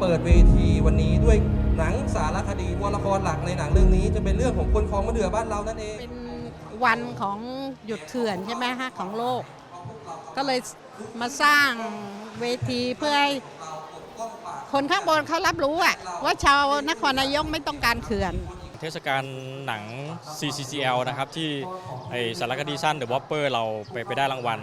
เปิดเวทีวันนี้ด้วยหนังสารคดีตัวละครหลักในหนังเรื่องนี้ จะเป็นเรื่องของคนคลองมะเดื่อบ้านเรานั่นเอง เป็นวันของหยุดเถื่อนใช่ไหมฮะของโลก ก็เลยมาสร้างเวทีเพื่อให้คนข้างบนเขารับรู้อะว่าชาวนครนายกไม่ต้องการเขื่อน เทศกาลหนัง CCCL นะครับที่ไอสารคดีสั้น The Whopper เราไปไปได้รางวัล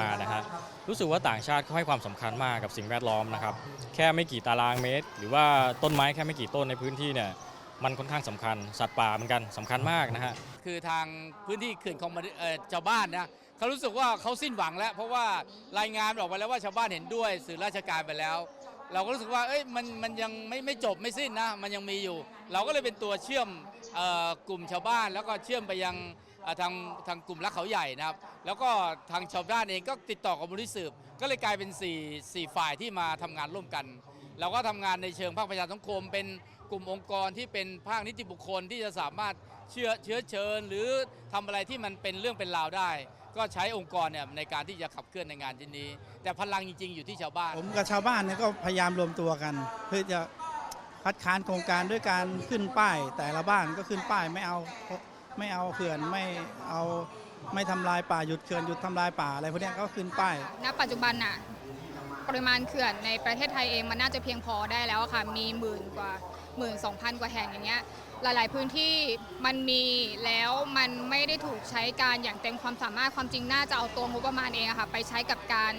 มานะฮะรู้สึกว่าต่างชาติเขาให้ความสำคัญมากกับสิ่งแวดล้อมนะครับแค่ไม่กี่ตารางเมตร หรือว่าต้นไม้แค่ไม่กี่ต้นในพื้นที่เนี่ยมันค่อนข้างสำคัญสัตว์ป่าเหมือนกันสำคัญมากนะฮะคือทางพื้นที่เขื่อนของชาวบ้านนะเขารู้สึกว่าเขาสิ้นหวังแล้ว เพราะว่ารายงานออกไปแล้วว่าชาวบ้านเห็นด้วยสื่อราชการไปแล้ว เราก็รู้สึกว่าเอ้ยมันมันยังไม่ไม่จบไม่สิ้นนะมันยังมีอยู่ เราก็เลยเป็นตัวเชื่อมออกลุ่มชาวบ้าน แล้วก็เชื่อมไปยังทางทางกลุ่มรักเขาใหญ่นะครับ แล้วก็ทางชาวบ้านเองก็ติดต่อกับมูลนิธิสืบ ก็เลยกลายเป็น4 4ฝ่ายที่มาทำงานร่วมกัน เราก็ทำงานในเชิงภาคประชาสังคม เป็นกลุ่มองค์กรที่เป็นภาคนิติบุคคลที่จะสามารถเชื่อเชื้อเชิญ หรือทำอะไรที่มันเป็นเรื่องเป็นราวได้ ก็ใช้องค์กรเนี่ยในการที่จะขับเคลื่อนในงานชิ้นนี้ แต่พลังจริงๆอยู่ที่ชาวบ้าน ผมกับชาวบ้านเนี่ยก็พยายามรวมตัวกัน เพื่อจะคัดค้านโครงการด้วยการขึ้นป้าย แต่ละบ้านก็ขึ้นป้ายไม่เอาไม่เอาเขื่อนไม่เอาไม่ทำลายป่าหยุดเขื่อนหยุดทำลายป่าอะไรพวกเนี้ยก็ขึ้นป้าย ณปัจจุบันน่ะปริมาณเขื่อนในประเทศไทยเองมันน่าจะเพียงพอได้แล้วอะค่ะ มีหมื่นกว่าหมื่นสองพันกว่าแห่งอย่างเงี้ย หลาย ๆ พื้นที่มันมีแล้วมันไม่ได้ถูกใช้การอย่างเต็มความสามารถความจริงน่าจะเอาตัวงบประมาณเองอะค่ะไปใช้กับการ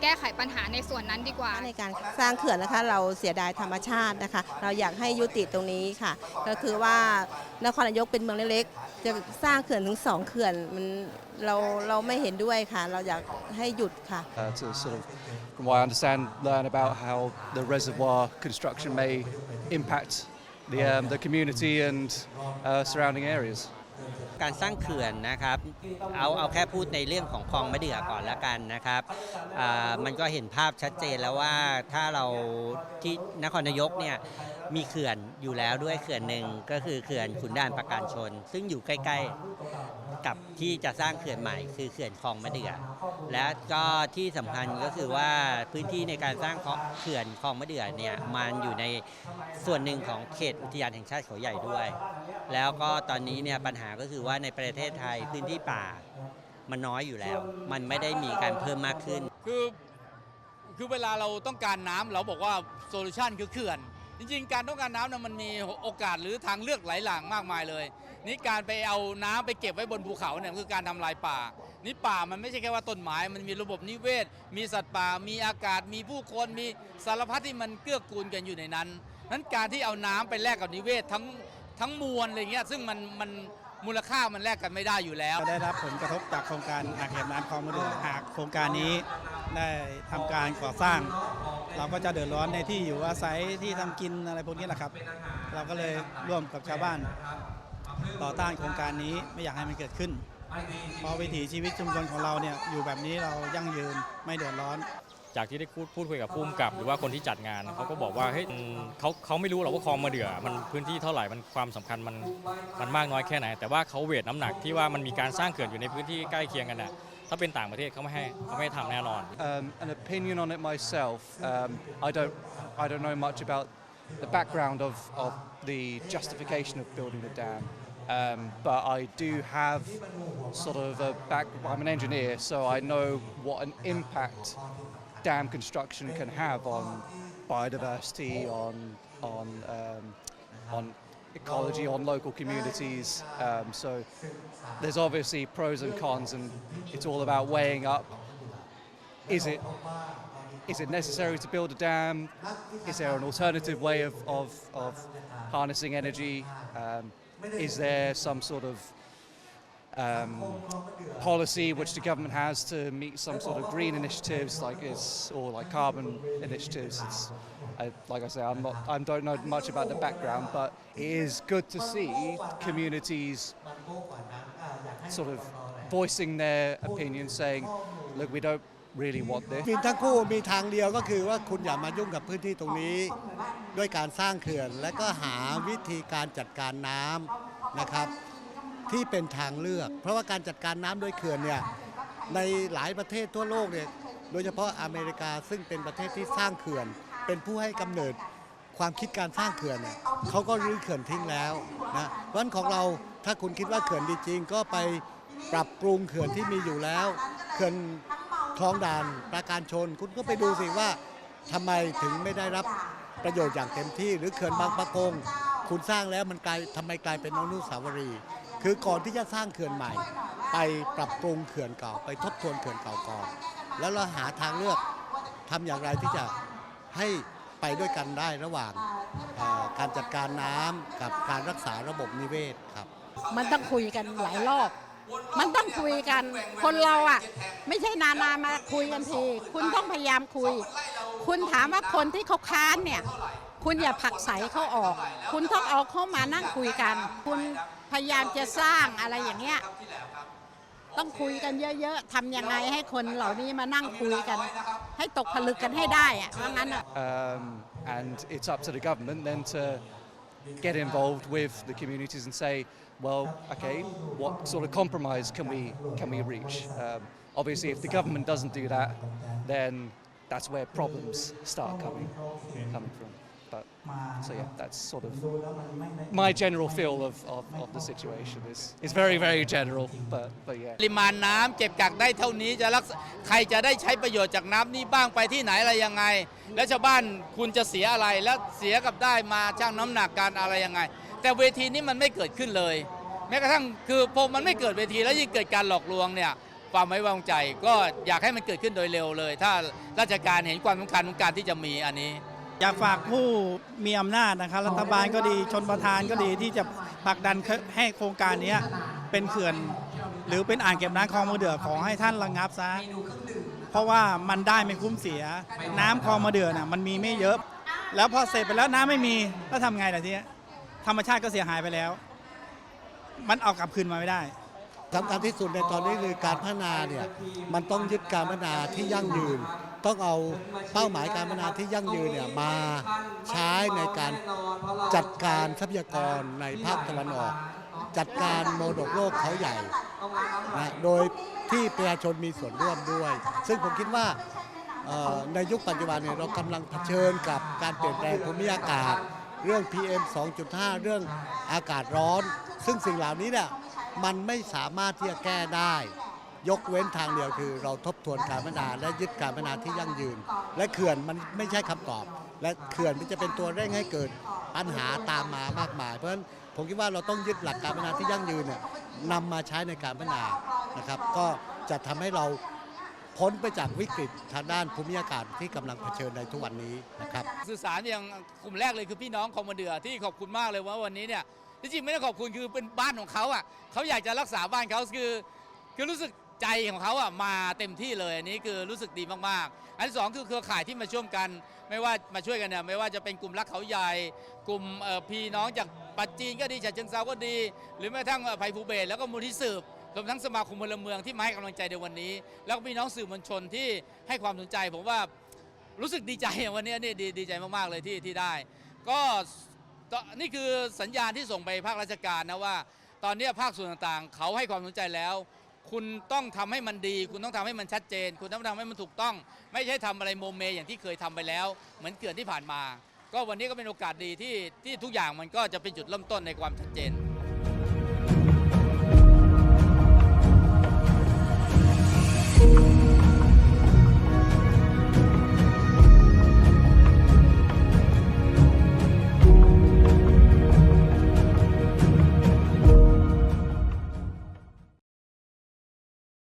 แก้ไขปัญหาในส่วนนั้นดีกว่า ในการสร้างเขื่อนนะคะ เราเสียดายธรรมชาตินะคะ เราอยากให้ยุติตรงนี้ค่ะ ก็คือว่านครนายกเป็นเมืองเล็กๆจะสร้างเขื่อนถึงสองเขื่อนมันเราเราไม่เห็นด้วยค่ะ เราอยากให้หยุดค่ะ uh, to sort of, from what I understand, learn about how the reservoir construction may impact the, um, the community and uh, surrounding areas. การสร้างเขื่อนนะครับ เอาเอาแค่พูดในเรื่องของคลองมะเดื่อก่อนละกันนะครับมันก็เห็นภาพชัดเจนแล้วว่าถ้าเราที่นครนายกเนี่ยมีเขื่อนอยู่แล้วด้วยเขื่อนหนึ่งก็คือเขื่อนขุนด่านประการชน ซึ่งอยู่ใกล้ๆกับที่จะสร้างเขื่อนใหม่ คือเขื่อนคลองมะเดื่อและก็ที่สำคัญก็คือว่าพื้นที่ในการสร้างเขื่อนคลองมะเดื่อเนี่ยมันอยู่ในส่วนหนึ่งของเขตอุทยานแห่งชาติเขาใหญ่ด้วย แล้วก็ตอนนี้เนี่ยปัญหาก็คือว่าว่าในประเทศไทยพื้นที่ป่ามันน้อยอยู่แล้ว มันไม่ได้มีการเพิ่มมากขึ้น คือคือเวลาเราต้องการน้ำเราบอกว่าโซลูชันคือเขื่อน จริงๆ การต้องการน้ำเนี่ยมันมีโอกาสหรือทางเลือกหลายหลางมากมายเลย นี่การไปเอาน้ำไปเก็บไว้บนภูเขาเนี่ยคือการทำลายป่า นี่ป่ามันไม่ใช่แค่ว่าต้นไม้ มันมีระบบนิเวศ มีสัตว์ป่า มีอากาศ มีผู้คน มีสารพัดที่มันเกื้อกูลกันอยู่ในนั้นนั้นการที่เอาน้ำไปแลกกับนิเวศทั้งทั้งมวลอะไรเงี้ยซึ่งมันมัน มูลค่ามันแลกกันไม่ได้อยู่แล้วได้รับผลกระทบจากโครงการอ่างเก็บน้ำคลองมะเดื่อหากโครงการนี้ได้ทำการก่อสร้าง เราก็จะเดือดร้อนในที่อยู่อาศัยที่ทำกินอะไรพวกนี้แหละครับ เราก็เลยร่วมกับชาวบ้าน ต่อต้านโครงการนี้ไม่อยากให้มันเกิดขึ้นเพราะวิถีชีวิตชุมชนของเราเนี่ยอยู่แบบนี้เรายั่งยืนไม่เดือดร้อน จากที่ได้พูดพูดคุยกับผู้กำกับ หรือว่าคนที่จัดงานเขาก็บอกว่าเฮ้ยอืมเขาเขาไม่รู้หรอกว่าคลองมะเดื่อมันพื้นที่เท่าไหร่มันความสำคัญมันมันมากน้อยแค่ไหน แต่ว่าเขาเวทน้ำหนักที่ว่ามันมีการสร้างเขื่อนอยู่ในพื้นที่ใกล้เคียงกันน่ะถ้าเป็นต่างประเทศเขาไม่ให้เขาไม่ให้ทำแน่นอน Um, an opinion on it myself, um, I don't, I don't know much about the background of, of the justification of building the dam, um, but I do have sort of a back. I'm an engineer, so I know what an impact dam construction can have on biodiversity, on on um, on ecology, on local communities. Um, so there's obviously pros and cons, and it's all about weighing up is it is it necessary to build a dam? Is there an alternative way of, of, of harnessing energy? Um, is there some sort of um, policy which the government has to meet some sort of green initiatives, like it's or like carbon initiatives? It's, I, like I say, I'm not, I don't know much about the background, but it is good to see communities sort of voicing their opinion, saying, "Look, we don't really want this." จริงทั้งคู่มีทางเดียวก็คือว่าคุณอย่ามายุ่งกับพื้นที่ตรงนี้ ด้วยการสร้างเขื่อน และก็หาวิธีการจัดการน้ำนะครับ ที่เป็นทางเลือก เพราะว่าการจัดการน้ำด้วยเขื่อนเนี่ยในหลายประเทศทั่วโลกเนี่ยโดยเฉพาะอเมริกาซึ่งเป็นประเทศที่สร้างเขื่อน เป็นผู้ให้กำเนิดความคิดการสร้างเขื่อนเนี่ยเขาก็รื้อเขื่อนทิ้งแล้วนะเพราะฉะนั้นของเราถ้าคุณคิดว่าเขื่อนดีจริง ก็ไปปรับปรุงเขื่อนที่มีอยู่แล้วเขื่อนคลองด่านปราการชน คุณก็ไปดูสิว่าทำไมถึงไม่ได้รับประโยชน์อย่างเต็มที่ หรือเขื่อนบางปะกงคุณสร้างแล้วมันกลายทำไมกลายเป็นอนุสาวรีย์ คือก่อนที่จะสร้างเขื่อนใหม่ ไปปรับปรุงเขื่อนเก่า ไปทบทวนเขื่อนเก่าก่อน แล้วเราหาทางเลือกทำอย่างไรที่จะให้ไปด้วยกันได้ระหว่างการจัดการน้ำกับการรักษาระบบนิเวศครับ มันต้องคุยกันหลายรอบ มันต้องคุยกัน คนเราอะ ไม่ใช่นานามาคุยกันที คุณต้องพยายามคุย คุณถามว่าคนที่เขาค้านเนี่ย คุณอย่าผลักใสเขาออก คุณต้องเอาเข้ามานั่งคุยกัน คุณพยายามจะสร้างอะไรอย่างเงี้ย ต้องคุยกันเยอะๆทำยังไงให้คนเหล่านี้มานั่งคุยกัน ให้ตกผลึกกันให้ได้อะว่างั้นอะ um, and it's up to the government then to get involved with the communities and say, well, okay, what sort of compromise can we can we reach? Um, obviously, if the government doesn't do that, then that's where problems start coming coming from. But so yeah, that's sort of my general feel of, of, of the situation. is It's very very general, but but yeah. ปริมาณน้ำเก็บกักได้เท่านี้จะรักษาใครจะได้ใช้ประโยชน์จากน้ำนี้บ้างไปที่ไหนอะไรยังไง แล้วชาวบ้านคุณจะเสียอะไรแล้วเสียกับได้มาช่างน้ำหนักการอะไรยังไง แต่เวทีนี้มันไม่เกิดขึ้นเลย แม้กระทั่งคือพอมันไม่เกิดเวทีแล้วยิ่งเกิดการหลอกลวงเนี่ยความไม่ไว้วางใจก็อยากให้มันเกิดขึ้นโดยเร็วเลย ถ้าราชการเห็นความสำคัญของการที่จะมีอันนี้ อยากฝากผู้มีอำนาจนะครับรัฐบาลก็ดีชนประธานก็ดีที่จะผลักดันให้โครงการนี้เป็นเขื่อน หรือเป็นอ่างเก็บน้ำคลองมะเดื่อขอให้ท่านระงับซะเพราะว่ามันได้ไม่คุ้มเสีย น้ำคลองมะเดื่อน่ะมันมีไม่เยอะ แล้วพอเสร็จไปแล้วน้ำไม่มีแล้วทำไงล่ะทีนี้ธรรมชาติก็เสียหายไปแล้ว มันเอากลับคืนมาไม่ได้ สำคัญที่สุดในตอนนี้คือการพัฒนาเนี่ยมันต้องยึดการพัฒนาที่ยั่งยืน ต้องเอาเป้าหมายการพัฒนาที่ยั่งยืนเนี่ยมาใช้ในการจัดการทรัพยากรในภาคตะวันออก จัดการโมดกโลกเขาใหญ่นะโดยที่ประชาชนมีส่วนร่วมด้วย ซึ่งผมคิดว่าในยุคปัจจุบันเนี่ยเรากำลังเผชิญกับการเปลี่ยนแปลงภูมิอากาศ เรื่อง PM 2.5 เรื่องอากาศร้อน ซึ่งสิ่งเหล่านี้เนี่ย มันไม่สามารถที่จะแก้ได้ ยกเว้นทางเดียวคือ เราทบทวนการพัฒนาและยึดการพัฒนาที่ยั่งยืน และเขื่อนมันไม่ใช่คำตอบ และเขื่อนมันจะเป็นตัวเร่งให้เกิดปัญหาตามมามากมาย เพราะฉะนั้นผมคิดว่าเราต้องยึดหลักการพัฒนาที่ยั่งยืนเนี่ยนำมาใช้ในการพัฒนานะครับ ก็จะทำให้เราพ้นไปจากวิกฤตทางด้านภูมิอากาศที่กำลังเผชิญในทุกวันนี้นะครับสื่อสารอย่างกลุ่มแรกเลยคือพี่น้องคองมะเดือที่ขอบคุณมากเลยว่าวันนี้เนี่ย จริงๆไม่ได้ขอบคุณคือเป็นบ้านของเขาอะเขาอยากจะรักษาบ้านเขาคือคือรู้สึกใจของเขาอะมาเต็มที่เลยอันนี้คือรู้สึกดีมากๆ อันที่สองคือเครือข่ายที่มาช่วยกัน ไม่ว่ามาช่วยกันเนี่ยไม่ว่าจะเป็นกลุ่มรักเขาใหญ่ กลุ่มพี่น้องจากปัจจีนก็ดีจากเชิงเซาก็ดี หรือแม้กระทั่งเอ่อไผ่ภูเบศแล้วก็มูลที่สืบรวมทั้งสมาคมพลเมืองที่มาให้กำลังใจในวันนี้ แล้วก็พี่น้องสื่อมวลชนที่ให้ความสนใจผมว่ารู้สึกดีใจวันนี้นี่ดีดีใจมากๆเลยที่ที่ได้ ก็ ตนี่คือสัญญาณที่ส่งไปภาคราชการนะว่า ตอนนี้ภาคส่วนต่างๆ เขาให้ความสนใจแล้ว คุณต้องทำให้มันดี คุณต้องทำให้มันชัดเจน คุณต้องทำให้มันถูกต้อง ไม่ใช่ทำอะไรโมเมอย่างที่เคยทำไปแล้ว เหมือนเกือนที่ผ่านมา ก็วันนี้ก็เป็นโอกาสดีที่ที่ทุกอย่างมันก็จะเป็นจุดเริ่มต้นในความชัดเจน